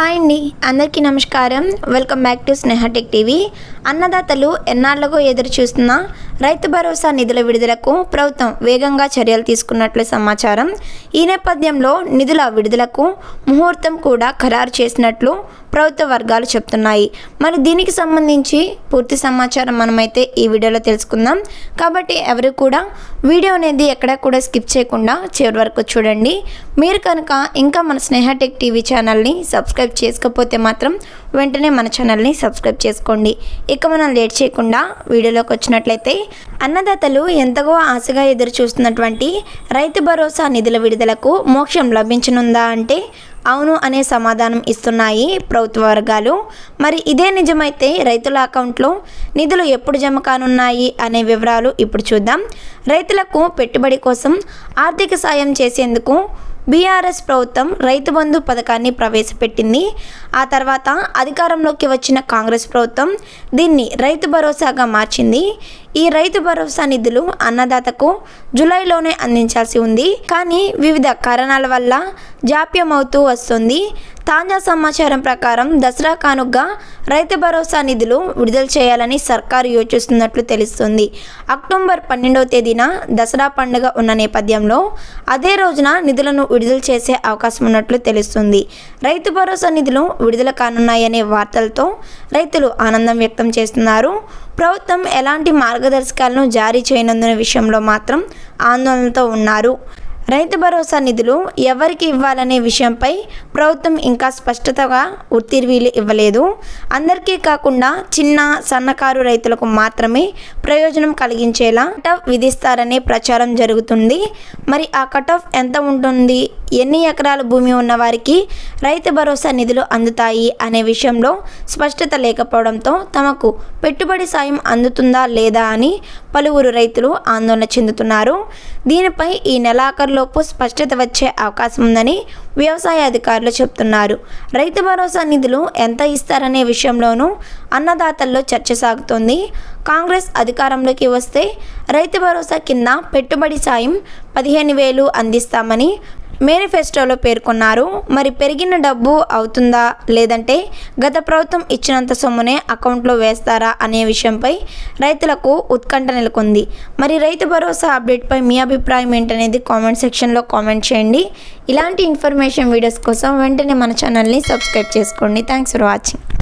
Hi అండి. అందరికీ నమస్కారం. Welcome back to Snehatech TV. అన్నదాతలు ఎన్నాళ్ళుగా ఎదురు చూస్తున్న రైతు భరోసా నిధుల విడుదలకు ప్రభుత్వం వేగంగా చర్యలు తీసుకున్నట్లు సమాచారం. ఈ నేపథ్యంలో నిధుల విడుదలకు ముహూర్తం కూడా ఖరారు చేసినట్లు ప్రభుత్వ వర్గాలు చెప్తున్నాయి. మరి దీనికి సంబంధించి పూర్తి సమాచారం మనమైతే ఈ వీడియోలో తెలుసుకుందాం. కాబట్టి ఎవరు కూడా వీడియో అనేది ఎక్కడా కూడా స్కిప్ చేయకుండా చివరి వరకు చూడండి. మీరు కనుక ఇంకా మన స్నేహటెక్ టీవీ ఛానల్ని సబ్స్క్రైబ్ చేసుకోకపోతే మాత్రం వెంటనే మన ఛానల్ని సబ్స్క్రైబ్ చేసుకోండి. ఇక మనం లేట్ చేయకుండా వీడియోలోకి వచ్చినట్లయితే అన్నదాతలు ఎంతగో ఆశగా ఎదురు చూస్తున్నటువంటి రైతు భరోసా నిధుల విడుదలకు మోక్షం లభించనుందా అంటే అవును అనే సమాధానం ఇస్తున్నాయి ప్రభుత్వ వర్గాలు. మరి ఇదే నిజమైతే రైతుల అకౌంట్లో నిధులు ఎప్పుడు జమ కానున్నాయి అనే వివరాలు ఇప్పుడు చూద్దాం. రైతులకు పెట్టుబడి కోసం ఆర్థిక సాయం చేసేందుకు బీఆర్ఎస్ ప్రభుత్వం రైతు బంధు పథకాన్ని ప్రవేశపెట్టింది. ఆ తర్వాత అధికారంలోకి వచ్చిన కాంగ్రెస్ ప్రభుత్వం దీన్ని రైతు భరోసాగా మార్చింది. ఈ రైతు భరోసా నిధులు అన్నదాతకు జూలైలోనే అందించాల్సి ఉంది. కానీ వివిధ కారణాల వల్ల జాప్యం అవుతూ వస్తుంది. తాజా సమాచారం ప్రకారం దసరా కానుగ్గా రైతు భరోసా నిధులు విడుదల చేయాలని సర్కారు యోచిస్తున్నట్లు తెలుస్తుంది. అక్టోబర్ పన్నెండవ తేదీన దసరా పండుగ ఉన్న నేపథ్యంలో అదే రోజున నిధులను విడుదల చేసే అవకాశం ఉన్నట్లు తెలుస్తుంది. రైతు భరోసా నిధులు విడుదల కానున్నాయనే వార్తలతో రైతులు ఆనందం వ్యక్తం చేస్తున్నారు. ప్రభుత్వం ఎలాంటి మార్గదర్శకాలను జారీ చేయనందున విషయంలో మాత్రం ఆందోళనతో ఉన్నారు. రైతు భరోసా నిధులు ఎవరికి ఇవ్వాలనే విషయంపై ప్రభుత్వం ఇంకా స్పష్టతగా ఉత్తీర్వీలు ఇవ్వలేదు. అందరికీ కాకుండా చిన్న సన్నకారు రైతులకు మాత్రమే ప్రయోజనం కలిగించేలా కట్ విధిస్తారనే ప్రచారం జరుగుతుంది. మరి ఆ కటఫ్ ఎంత ఉంటుంది? ఎన్ని ఎకరాల భూమి ఉన్న వారికి రైతు భరోసా నిధులు అందుతాయి అనే విషయంలో స్పష్టత లేకపోవడంతో తమకు పెట్టుబడి సాయం అందుతుందా లేదా అని పలువురు రైతులు ఆందోళన చెందుతున్నారు. దీనిపై ఈ నెలాఖరులోపు స్పష్టత వచ్చే అవకాశం ఉందని వ్యవసాయ అధికారులు చెప్తున్నారు రైతు భరోసా నిధులు ఎంత ఇస్తారనే విషయంలోనూ అన్నదాతల్లో చర్చ సాగుతోంది. కాంగ్రెస్ అధికారంలోకి వస్తే రైతు భరోసా కింద పెట్టుబడి సాయం పదిహేను వేలు అందిస్తామని మేనిఫెస్టోలో పేర్కొన్నారు. మరి పెరిగిన డబ్బు అవుతుందా? లేదంటే గత ప్రభుత్వం ఇచ్చినంత సొమ్మునే అకౌంట్లో వేస్తారా అనే విషయంపై రైతులకు ఉత్కంఠ నెలకొంది. మరి రైతు భరోసా అప్డేట్పై మీ అభిప్రాయం ఏంటనేది కామెంట్ సెక్షన్లో కామెంట్ చేయండి. ఇలాంటి ఇన్ఫర్మేషన్ వీడియోస్ కోసం వెంటనే మన ఛానల్ని సబ్స్క్రైబ్ చేసుకోండి. Thanks for watching.